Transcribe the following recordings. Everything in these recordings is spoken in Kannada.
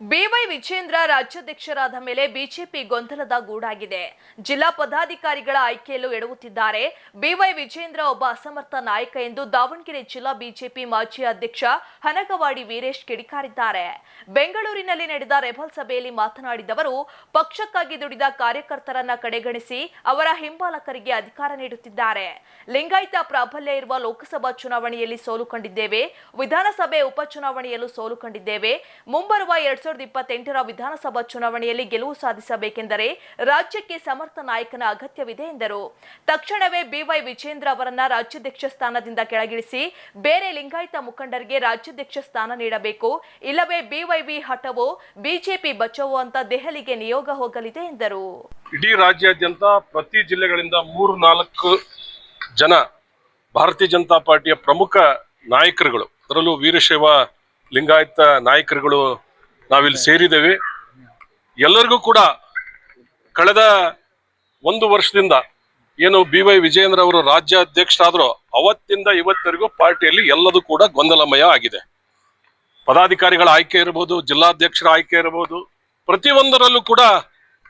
ಬಿವೈ ವಿಜೇಂದ್ರ ರಾಜ್ಯಾಧ್ಯಕ್ಷರಾದ ಮೇಲೆ ಬಿಜೆಪಿ ಗೊಂದಲದ ಗೂಡಾಗಿದೆ. ಜಿಲ್ಲಾ ಪದಾಧಿಕಾರಿಗಳ ಆಯ್ಕೆಯಲ್ಲೂ ಎಡವುತ್ತಿದ್ದಾರೆ. ಬಿವೈ ವಿಜೇಂದ್ರ ಒಬ್ಬ ಅಸಮರ್ಥ ನಾಯಕ ಎಂದು ದಾವಣಗೆರೆ ಜಿಲ್ಲಾ ಬಿಜೆಪಿ ಮಾಜಿ ಅಧ್ಯಕ್ಷ ಹನಗವಾಡಿ ವೀರೇಶ್ ಕಿಡಿಕಾರಿದ್ದಾರೆ. ಬೆಂಗಳೂರಿನಲ್ಲಿ ನಡೆದ ರೆಬಲ್ ಸಭೆಯಲ್ಲಿ ಮಾತನಾಡಿದವರು ಪಕ್ಷಕ್ಕಾಗಿ ದುಡಿದ ಕಾರ್ಯಕರ್ತರನ್ನ ಕಡೆಗಣಿಸಿ ಅವರ ಹಿಂಬಾಲಕರಿಗೆ ಅಧಿಕಾರ ನೀಡುತ್ತಿದ್ದಾರೆ. ಲಿಂಗಾಯತ ಪ್ರಾಬಲ್ಯ ಇರುವ ಲೋಕಸಭಾ ಚುನಾವಣೆಯಲ್ಲಿ ಸೋಲು ಕಂಡಿದ್ದೇವೆ ವಿಧಾನಸಭೆ ಉಪಚುನಾವಣೆಯಲ್ಲೂ ಸೋಲು ಕಂಡಿದ್ದೇವೆ ಮುಂಬರುವ ಎರಡ್ ಸಾವಿರದ ಇಪ್ಪತ್ತೆಂಟರ ವಿಧಾನಸಭಾ ಚುನಾವಣೆಯಲ್ಲಿ ಗೆಲುವು ಸಾಧಿಸಬೇಕೆಂದರೆ ರಾಜ್ಯಕ್ಕೆ ಸಮರ್ಥ ನಾಯಕನ ಅಗತ್ಯವಿದೆ ಎಂದರು. ತಕ್ಷಣವೇ ಬಿವೈ ವಿಜೇಂದ್ರ ಅವರನ್ನ ರಾಜ್ಯಾಧ್ಯಕ್ಷ ಸ್ಥಾನದಿಂದ ಕೆಳಗಿಳಿಸಿ ಬೇರೆ ಲಿಂಗಾಯತ ಮುಖಂಡರಿಗೆ ರಾಜ್ಯಾಧ್ಯಕ್ಷ ಸ್ಥಾನ ನೀಡಬೇಕು. ಇಲ್ಲವೇ ಬಿವೈವಿ ಹಠವೋ, ಬಿಜೆಪಿ ಬಚಾವೋ ಅಂತ ದೆಹಲಿಗೆ ನಿಯೋಗ ಹೋಗಲಿದೆ ಎಂದರು. ಇಡೀ ರಾಜ್ಯಾದ್ಯಂತ ಪ್ರತಿ ಜಿಲ್ಲೆಗಳಿಂದ ಮೂರು ನಾಲ್ಕು ಜನ ಭಾರತೀಯ ಜನತಾ ಪಾರ್ಟಿಯ ಪ್ರಮುಖ ನಾಯಕರುಗಳು, ಅದರಲ್ಲೂ ವೀರಶೈವ ಲಿಂಗಾಯತ ನಾಯಕರುಗಳು ನಾವಿಲ್ಲಿ ಸೇರಿದ್ದೇವೆ. ಎಲ್ಲರಿಗೂ ಕೂಡ ಕಳೆದ ಒಂದು ವರ್ಷದಿಂದ ಏನು ಬಿ ವೈ ವಿಜಯೇಂದ್ರ ಅವರು ರಾಜ್ಯಾಧ್ಯಕ್ಷರಾದ್ರು ಅವತ್ತಿಂದ ಇವತ್ತರೆಗೂ ಪಾರ್ಟಿಯಲ್ಲಿ ಎಲ್ಲದೂ ಕೂಡ ಗೊಂದಲಮಯ ಆಗಿದೆ. ಪದಾಧಿಕಾರಿಗಳ ಆಯ್ಕೆ ಇರಬಹುದು ಜಿಲ್ಲಾಧ್ಯಕ್ಷರ ಆಯ್ಕೆ ಇರಬಹುದು ಪ್ರತಿಯೊಂದರಲ್ಲೂ ಕೂಡ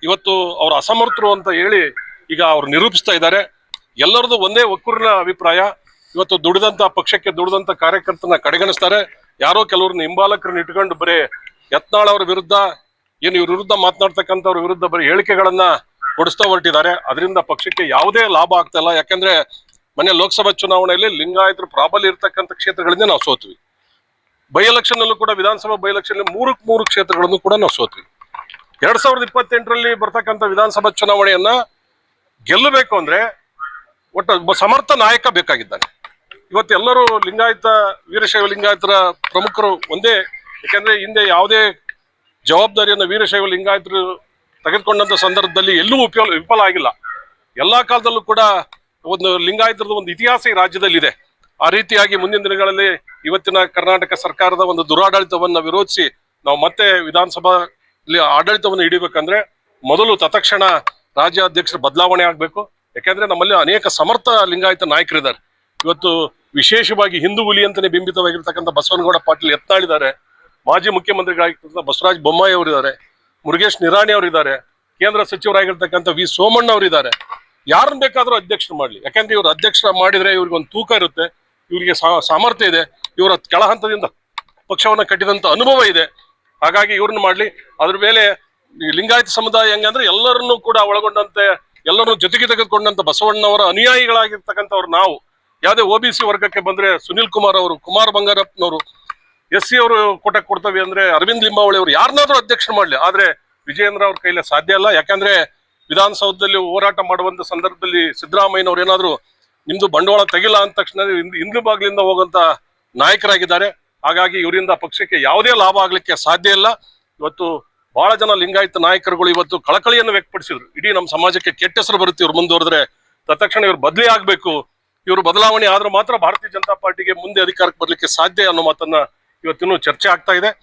ಇವತ್ತು ಅವರು ಅಸಮರ್ಥರು ಅಂತ ಹೇಳಿ ಈಗ ಅವ್ರು ನಿರೂಪಿಸ್ತಾ ಇದ್ದಾರೆ. ಎಲ್ಲರದು ಒಂದೇ ಒಕ್ಕೂರಿನ ಅಭಿಪ್ರಾಯ. ಇವತ್ತು ದುಡಿದಂತ ಪಕ್ಷಕ್ಕೆ ದುಡಿದಂತ ಕಾರ್ಯಕರ್ತನ ಕಡೆಗಣಿಸ್ತಾರೆ. ಯಾರೋ ಕೆಲವ್ರನ್ನ ಹಿಂಬಾಲಕರನ್ನ ಇಟ್ಕೊಂಡು ಬರೀ ಯತ್ನಾಳ್ ಅವರ ವಿರುದ್ಧ ಏನು ಇವ್ರ ವಿರುದ್ಧ ಮಾತನಾಡ್ತಕ್ಕಂಥವ್ರ ವಿರುದ್ಧ ಬರೀ ಹೇಳಿಕೆಗಳನ್ನ ಕೊಡಿಸ್ತಾ ಹೊರಟಿದ್ದಾರೆ. ಅದರಿಂದ ಪಕ್ಷಕ್ಕೆ ಯಾವುದೇ ಲಾಭ ಆಗ್ತಾ ಯಾಕಂದ್ರೆ ಮನೆ ಲೋಕಸಭಾ ಚುನಾವಣೆಯಲ್ಲಿ ಲಿಂಗಾಯತರು ಪ್ರಾಬಲ್ಯ ಇರತಕ್ಕಂಥ ಕ್ಷೇತ್ರಗಳಿಂದ ನಾವು ಸೋತ್ವಿ. ಬೈ ಎಲೆಕ್ಷನ್ ಅಲ್ಲೂ ಕೂಡ, ವಿಧಾನಸಭಾ ಬೈ ಎಲೆಕ್ಷನ್ ಮೂರಕ್ ಮೂರು ಕ್ಷೇತ್ರಗಳನ್ನು ಕೂಡ ನಾವು ಸೋತ್ವಿ. ಎರಡ್ ಸಾವಿರದ ಇಪ್ಪತ್ತೆಂಟರಲ್ಲಿ ಬರ್ತಕ್ಕಂಥ ವಿಧಾನಸಭಾ ಚುನಾವಣೆಯನ್ನ ಗೆಲ್ಲಬೇಕು ಅಂದ್ರೆ ಒಟ್ಟು ಒಬ್ಬ ಸಮರ್ಥ ನಾಯಕ ಬೇಕಾಗಿದ್ದಾನೆ. ಇವತ್ತು ಎಲ್ಲರೂ ಲಿಂಗಾಯತ, ವೀರಶೈವ ಲಿಂಗಾಯತರ ಪ್ರಮುಖರು ಒಂದೇ ಯಾಕಂದ್ರೆ ಹಿಂದೆ ಯಾವುದೇ ಜವಾಬ್ದಾರಿಯನ್ನ ವೀರಶೈವ ಲಿಂಗಾಯತರು ತೆಗೆದುಕೊಂಡಂತ ಸಂದರ್ಭದಲ್ಲಿ ಎಲ್ಲೂ ಉಪಯೋಗ ವಿಫಲ ಆಗಿಲ್ಲ. ಎಲ್ಲಾ ಕಾಲದಲ್ಲೂ ಕೂಡ ಒಂದು ಲಿಂಗಾಯತರದ ಒಂದು ಇತಿಹಾಸ ಈ ರಾಜ್ಯದಲ್ಲಿದೆ. ಆ ರೀತಿಯಾಗಿ ಮುಂದಿನ ದಿನಗಳಲ್ಲಿ ಇವತ್ತಿನ ಕರ್ನಾಟಕ ಸರ್ಕಾರದ ಒಂದು ದುರಾಡಳಿತವನ್ನ ವಿರೋಧಿಸಿ ನಾವು ಮತ್ತೆ ವಿಧಾನಸಭಾ ಆಡಳಿತವನ್ನು ಹಿಡಿಬೇಕಂದ್ರೆ ಮೊದಲು ತತ್ಕ್ಷಣ ರಾಜ್ಯಾಧ್ಯಕ್ಷರ ಬದಲಾವಣೆ ಆಗಬೇಕು. ಯಾಕೆಂದ್ರೆ ನಮ್ಮಲ್ಲಿ ಅನೇಕ ಸಮರ್ಥ ಲಿಂಗಾಯತ ನಾಯಕರಿದ್ದಾರೆ. ಇವತ್ತು ವಿಶೇಷವಾಗಿ ಹಿಂದೂ ಹುಲಿ ಅಂತಲೇ ಬಿಂಬಿತವಾಗಿರ್ತಕ್ಕಂಥ ಬಸವನಗೌಡ ಪಾಟೀಲ್ ಯತ್ನಾಳಿದ್ದಾರೆ. ಮಾಜಿ ಮುಖ್ಯಮಂತ್ರಿಗಳಾಗಿರ್ತಕ್ಕಂಥ ಬಸವರಾಜ ಬೊಮ್ಮಾಯಿ ಅವರಿದ್ದಾರೆ, ಮುರುಗೇಶ್ ನಿರಾಣಿ ಅವರಿದ್ದಾರೆ, ಕೇಂದ್ರ ಸಚಿವರಾಗಿರ್ತಕ್ಕಂಥ ವಿ ಸೋಮಣ್ಣ ಅವರಿದ್ದಾರೆ. ಯಾರನ್ನ ಬೇಕಾದರೂ ಅಧ್ಯಕ್ಷರು ಮಾಡ್ಲಿ. ಯಾಕಂದ್ರೆ ಇವರು ಅಧ್ಯಕ್ಷರ ಮಾಡಿದ್ರೆ ಇವ್ರಿಗೊಂದು ತೂಕ ಇರುತ್ತೆ, ಇವರಿಗೆ ಸಾಮರ್ಥ್ಯ ಇದೆ, ಇವರ ಕೆಳಹಂತದಿಂದ ಪಕ್ಷವನ್ನು ಕಟ್ಟಿದಂತ ಅನುಭವ ಇದೆ. ಹಾಗಾಗಿ ಇವ್ರನ್ನ ಮಾಡ್ಲಿ. ಅದ್ರ ಮೇಲೆ ಲಿಂಗಾಯತ ಸಮುದಾಯ ಹೆಂಗಂದ್ರೆ ಎಲ್ಲರನ್ನೂ ಕೂಡ ಒಳಗೊಂಡಂತೆ, ಎಲ್ಲರನ್ನೂ ಜೊತೆಗೆ ತೆಗೆದುಕೊಂಡಂತ ಬಸವಣ್ಣವರ ಅನುಯಾಯಿಗಳಾಗಿರ್ತಕ್ಕಂಥವ್ರು ನಾವು. ಯಾವುದೇ ಒ ಬಿ ಸಿ ವರ್ಗಕ್ಕೆ ಬಂದ್ರೆ ಸುನಿಲ್ ಕುಮಾರ್ ಅವರು, ಕುಮಾರ್ ಬಂಗಾರಪ್ಪನವರು ಎಸ್ ಸಿ ಅವರು ಕೋಟ ಕೊಡ್ತವೆ ಅಂದ್ರೆ ಅರವಿಂದ್ ಲಿಂಬಾವಳಿ ಅವರು ಯಾರನ್ನಾದ್ರೂ ಅಧ್ಯಕ್ಷ ಮಾಡ್ಲಿ. ಆದ್ರೆ ವಿಜಯೇಂದ್ರ ಅವ್ರ ಕೈಲಿ ಸಾಧ್ಯ ಇಲ್ಲ ಯಾಕಂದ್ರೆ ವಿಧಾನಸೌಧದಲ್ಲಿ ಹೋರಾಟ ಮಾಡುವಂತ ಸಂದರ್ಭದಲ್ಲಿ ಸಿದ್ದರಾಮಯ್ಯನವ್ರು ಏನಾದ್ರು ನಿಮ್ದು ಬಂಡವಾಳ ತೆಗಿಲ್ಲ ಅಂದ ತಕ್ಷಣ ಹಿಂದಿನ ಬಾಗ್ಲಿಂದ ಹೋಗುವಂತ ನಾಯಕರಾಗಿದ್ದಾರೆ. ಹಾಗಾಗಿ ಇವರಿಂದ ಪಕ್ಷಕ್ಕೆ ಯಾವುದೇ ಲಾಭ ಆಗ್ಲಿಕ್ಕೆ ಸಾಧ್ಯ ಇಲ್ಲ. ಇವತ್ತು ಬಹಳ ಜನ ಲಿಂಗಾಯತ ನಾಯಕರುಗಳು ಇವತ್ತು ಕಳಕಳಿಯನ್ನು ವ್ಯಕ್ತಪಡಿಸಿದ್ರು. ಇಡೀ ನಮ್ಮ ಸಮಾಜಕ್ಕೆ ಕೆಟ್ಟ ಹೆಸರು ಬರುತ್ತೆ ಇವ್ರು ಮುಂದುವರೆದ್ರೆ. ತತ್ಕ್ಷಣ ಇವ್ರು ಬದಲಿ ಆಗ್ಬೇಕು. ಇವರು ಬದಲಾವಣೆ ಆದ್ರೆ ಮಾತ್ರ ಭಾರತೀಯ ಜನತಾ ಪಾರ್ಟಿಗೆ ಮುಂದೆ ಅಧಿಕಾರಕ್ಕೆ ಬರ್ಲಿಕ್ಕೆ ಸಾಧ್ಯ ಅನ್ನೋ ಮಾತನ್ನ ಇವತ್ತಿನ್ನೂ ಚರ್ಚೆ ಆಗ್ತಾ ಇದೆ.